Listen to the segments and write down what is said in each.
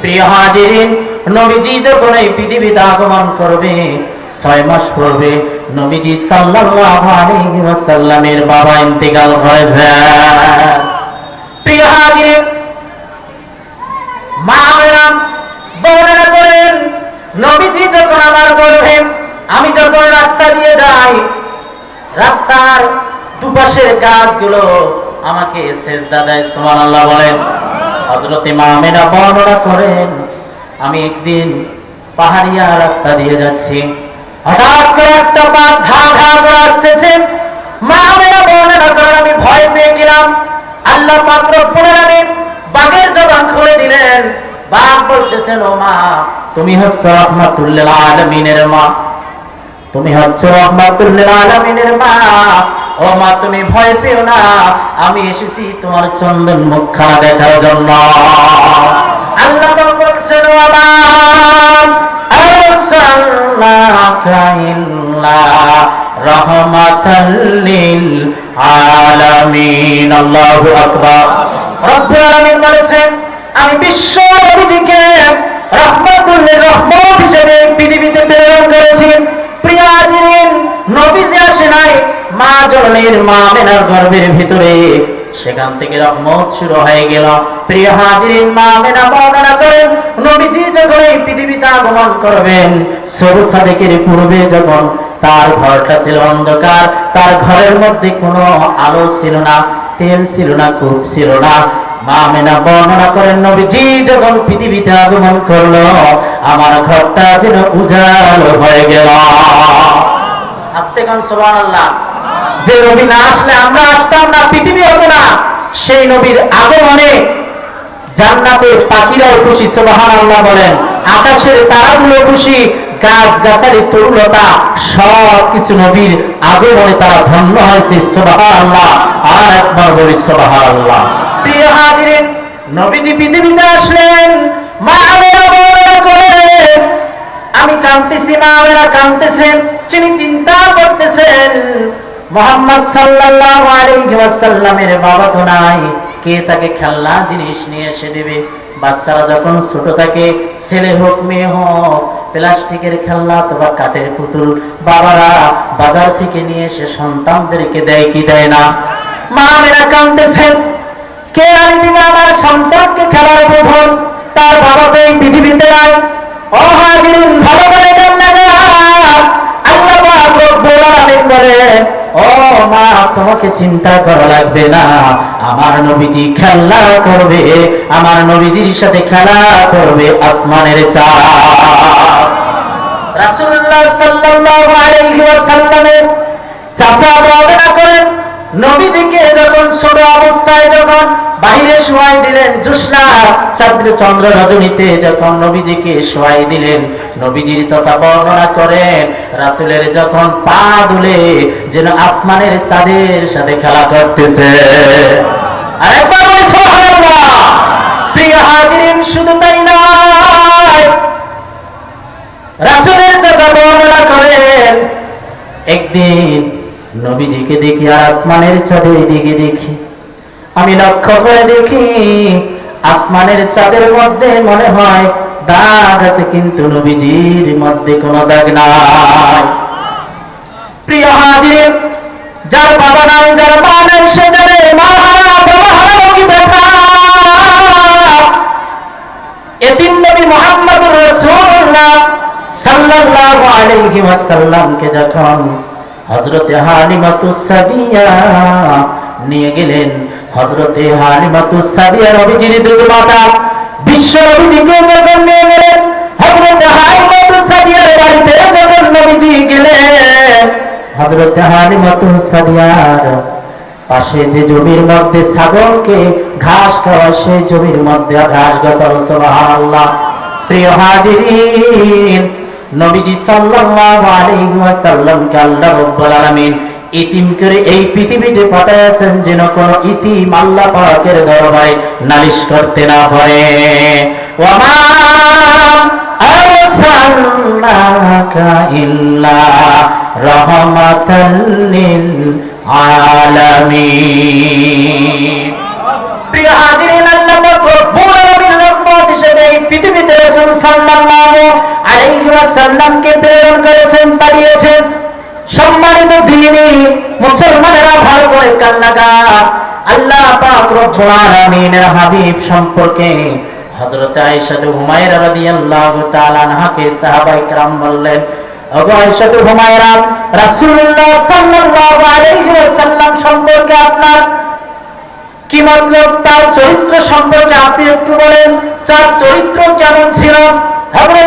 প্রিয় হাজিরিন, নবীজি যখন এই পৃথিবীতে আগমন করবে, ছয় মাস নবীজি বাবা ইন্তেকাল আমি যখন রাস্তা দিয়ে যাই, রাস্তার দুপাশের গাছগুলো আমাকে সেজদা দেয়, সুবহানাল্লাহ বলেন। হযরত ইমামেরা বর্ণনা করেন, আমি একদিন পাহাড়িয়া রাস্তা দিয়ে যাচ্ছি। হঠাৎ করে একটা বাঘ ধা ধা করে আসতেছে। মা আমেরা বর্ণনা করেন, আমি ভয় পেয়ে গেলাম। আল্লাহ রব্বুল আলামিন বাঘের জবান খুলে দিলেন। বাঘ বলতেছেন ও মা, তুমি হচ্ছ রহমাতুল্লিল আলামিনের মা। তুমি হচ্ছ রহমাতুল্লিল আলামিনের মা। ও মা তুমি ভয় পেও না, আমি এসেছি তোমার চন্দন মুখখানা দেখার জন্য। আল্লাহ বলছেন ও রাহমাতাল লিল বলেছেন, আমি বিশ্ব নবীজিকে রহমাতুল্লিল রহমত হিসেবে পৃথিবীতে করেছি প্রিয় আজিরিন নবীজি আসে নাই মা জননীর, মা মেনার গর্ভের ভিতরে। সেখান থেকে রহমত শুরু হয়ে গেল। প্রিয় মা মেনা বর্ণনা করেন, নবীজি যখন এই পৃথিবীতে আগমন করবেন সবু সাদেকের পূর্বে যখন তার ঘরটা ছিল অন্ধকার, তার ঘরের মধ্যে কোনো আলো ছিল না, তেল ছিল না, কূপ ছিল না। মা মেনা বর্ণনা করেন, নবীজি যখন পৃথিবীতে আগমন করল, আমার ঘরটা যেন উজালো হয়ে গেল। আসতে কান, সুবহানাল্লাহ। যে নবী না আসলে আমরা আসতাম না, পৃথিবী হতো না। সেই নবীর আগমনে জান্নাতের পাখিরাও খুশি, সুবহানাল্লাহ বলেন। আকাশের তারাগুলো খুশি গাছ গাছালি সব কিছু নবীর আগমনে তারা ধন্য হয়েছে, সুবহানাল্লাহ। আর একবার বলি প্রিয় হাজিরিন, নবীজি পৃথিবীতে আসলেন, মা আমি কাঁদতেছি, মা কাঁদতেছেন তিনি চিন্তা করতেছেন। মোহাম্মদ সাল্লাল্লাহু আলাইহি ওয়াসাল্লামের বাবা তো নাই। কে তাকে খেলনা জিনিস নিয়ে এসে দেবে? বাচ্চারা যখন ছোট থাকে, ছেলে হোক, মেয়ে হোক, প্লাস্টিকের খেলনা অথবা কাঠের পুতুল, বাবারা বাজার থেকে নিয়ে এসে সন্তানদেরকে দেয় কি দেয় না? মা, মেয়েরা কাঁদতেছেন। কে আনি দিবে আমার সন্তানকে খেলার বোধন তার বাবা তো এই পৃথিবীতে নাই। ও ভালো করে কান্না কর। আল্লাহ রব্বুল আলামিন বলেন ও মা, তোমাকে চিন্তা করা লাগবে না। আমার নবীজি খেলা করবে, আমার নবীজির সাথে খেলা করবে আসমানের চা রাসূলুল্লাহ সাল্লাল্লাহু আলাইহি ওয়াসাল্লামের চাচা বর্ণনা করেন নবীজিকে যখন ছোট অবস্থায় যখন বাহিরে শোয়াই দিলেন জোসনা চাঁদ্র চন্দ্র রজনীতে যখন নবীজিকে শোয়াই দিলেন, নবীজির চাচা বর্ণনা করেন, রাসূলের যখন পা দুলে যেন আসমানের চাঁদের সাথে খেলা করতেছে। আরেকবার প্রিয় হাজিরিন, শুধু তাই নয়। রাসূলের চাচা বর্ণনা করেন, একদিন নবীজিকে দেখি আর আসমানের চাঁদের দিকে দেখি। আমি লক্ষ্য করে দেখি, আসমানের চাঁদের মধ্যে মনে হয় দাগ আছে, কিন্তু নবীজির মধ্যে কোনো দাগ নাই। প্রিয় হাজির, যার বাবা নাই, যার মা নাই, সে জানে মা হারা বাবা হারানো কি নবী মুহাম্মদুর রাসূলুল্লাহ সাল্লাল্লাহু আলাইহি ওয়াসাল্লামকে যখন হযরতে হালিমাতুস সাদিয়া নিয়ে গেলেন। হযরতে হালিমাতুস সাদিয়া নবীজির দুধ মাতা বিশ্ব নবীজিকে যখন নিয়ে গেলেন সাদিয়ার বাড়িতে যখন নবীজি গেলেন সাদিয়ার পাশে যে জমির মধ্যে ছাগলকে ঘাস খাওয়া, সেই জমির মধ্যে ঘাস গছালো সুবহানাল্লাহ। প্রিয় হাজিরিন নবীজি সাল্লাল্লাহু আলাইহি ওয়াসাল্লামকে আল্লাহ রাব্বুল আলামিন ইতিম করে এই পৃথিবীতে পাঠাইছেন যেন কোন ইতিম আল্লাহ পাকের দরবারে নালিশ করতে না পারে। ওয়া মা আরসালনাকা ইল্লা রাহমাতাল লিল আলামিন। প্রিয় হাজিরিন, আল্লাহ আলামিন রহমত হিসেবে এই পৃথিবী রাসূল সাল্লাল্লাহু আলাইহি ওয়াসাল্লামকে প্রেরণ করেছেন পাঠিয়েছেন সম্মানিত দিনী মুসলমানেরা ভালো করে কান লাগা আল্লাহ পাক রব্বুল আলামিনের হাবিব সম্পর্কে হযরত আয়েশা হুমায়রা রাদিয়াল্লাহু তাআলা আনহাকে সাহাবায়ে کرام বললেন ওগো আয়েশা হুমায়রা রাসূলুল্লাহ সাল্লাল্লাহু আলাইহি ওয়াসাল্লাম সম্পর্কে আপনার কি মতলব তার চরিত্র সম্পর্কে আপনি একটু বলেন তার চরিত্র কেমন ছিল হযরত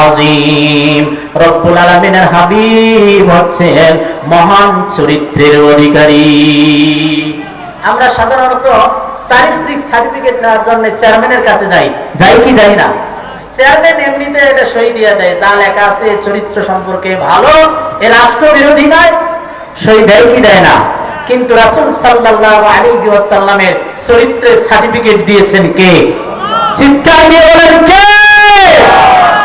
আযীম। রব্বুল হাবিব হচ্ছেন মহান চরিত্রের অধিকারী। আমরা সাধারণত চারিত্রিক সার্টিফিকেট নেওয়ার জন্য চেয়ারম্যানের কাছে যাই। যাই কি যাই না? চেয়ারম্যান এমনিতে এটা সই দিয়ে দেয়, যা লেখা আছে চরিত্র সম্পর্কে ভালো, এ রাষ্ট্র বিরোধী নয়, সই দেয় কি দেয় না? কিন্তু রাসূল সাল্লাল্লাহু আলাইহি ওয়াসাল্লামের চরিত্রের সার্টিফিকেট দিয়েছেন কে? চিৎকার দিয়ে বলেন কে?